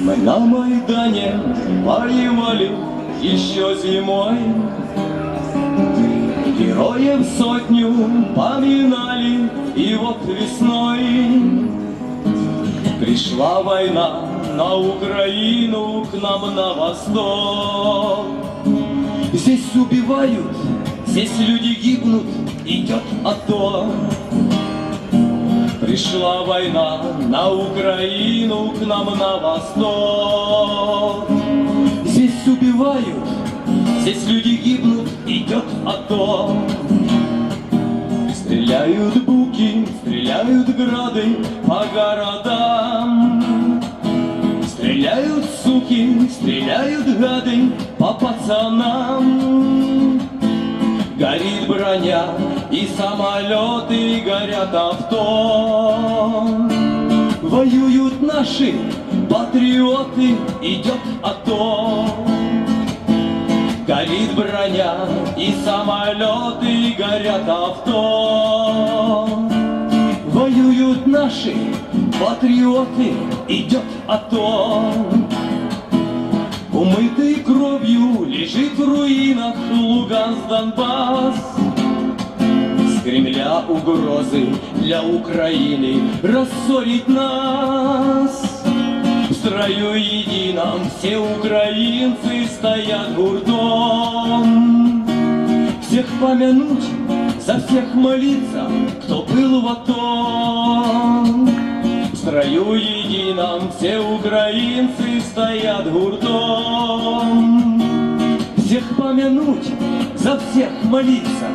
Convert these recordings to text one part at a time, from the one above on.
Мы на Майдане воевали еще зимой. Героев сотню поминали И вот весной Пришла война на Украину К нам на восток. Здесь убивают, здесь люди гибнут Идет АТО Пришла война на Украину, к нам на восток. Здесь убивают, здесь люди гибнут, идет АТО. Стреляют буки, стреляют грады по городам. Стреляют суки, стреляют гады по пацанам. Горит броня, и самолеты горят авто. Воюют наши патриоты, идет АТО. Горит броня, и самолеты горят авто. Воюют наши патриоты, идет АТО. Умытый кровью лежит в руинах Луганск, Донбасс. С Кремля угрозы для Украины рассорить нас. В строю едином все украинцы стоят гуртом. Всех помянуть, за всех молиться, кто был в АТО. Строю едином все украинцы стоят гуртом. Всех помянуть, за всех молиться,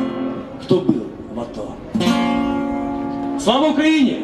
кто был в АТО. Слава Україні!